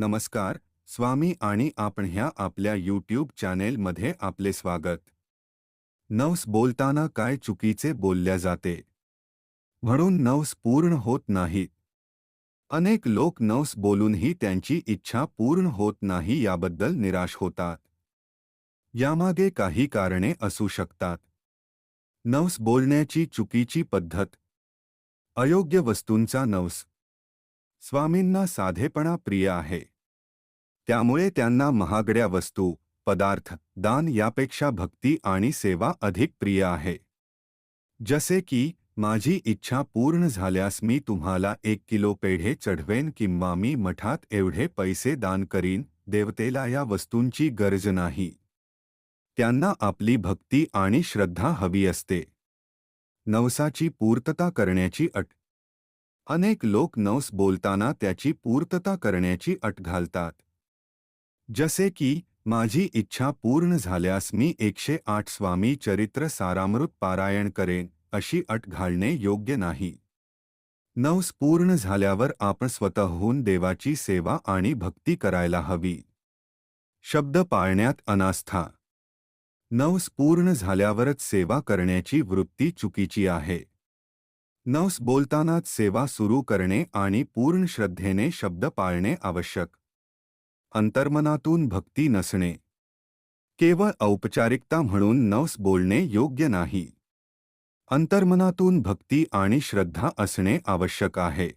नमस्कार स्वामी आणि आपण ह्या आपल्या यूट्यूब चॅनेलमध्ये आपले स्वागत. नवस बोलताना काय चुकीचे बोलल्या जाते? म्हणून नवस पूर्ण होत नाहीत अनेक लोक नवस बोलूनही त्यांची इच्छा पूर्ण होत नाही याबद्दल निराश होतात. यामागे काही कारणे असू शकतात. नवस बोलण्याची चुकीची पद्धत. अयोग्य वस्तूंचा नवस. स्वामींना साधेपणा प्रिय आहे. त्यामुळे त्यांना महागड्या वस्तू पदार्थ दान यापेक्षा भक्ती आणि सेवा अधिक प्रिय आहे. जसे की माझी इच्छा पूर्ण झाल्यास मी तुम्हाला एक किलो पेढे चढवेन किंवा मी मठात एवढे पैसे दान करीन देवतेला या वस्तूंची गरज नाही. त्यांना आपली भक्ती आणि श्रद्धा हवी असते. नवसाची पूर्तता करण्याची अट अनेक लोक नवस बोलताना त्याची पूर्तता करण्याची अट घालतात. जसे की माझी इच्छा पूर्ण झाल्यास मी एकशे आठ स्वामी चरित्र सारामृत पारायण करेन अशी अट घालणे योग्य नाही. नवस पूर्ण झाल्यावर आपण स्वतःहून देवाची सेवा आणि भक्ती करायला हवी. शब्द पाळण्यात अनास्था. नवस पूर्ण झाल्यावरच सेवा करण्याची वृत्ती चुकीची आहे. नवस बोलतानाच सेवा सुरू करणे आणि पूर्ण श्रद्धेने शब्द पाळणे आवश्यक. अंतर्मनातून भक्ती नसणे. केवळ औपचारिकता म्हणून नवस बोलणे योग्य नाही. अंतर्मनातून भक्ती आणि श्रद्धा असणे आवश्यक आहे.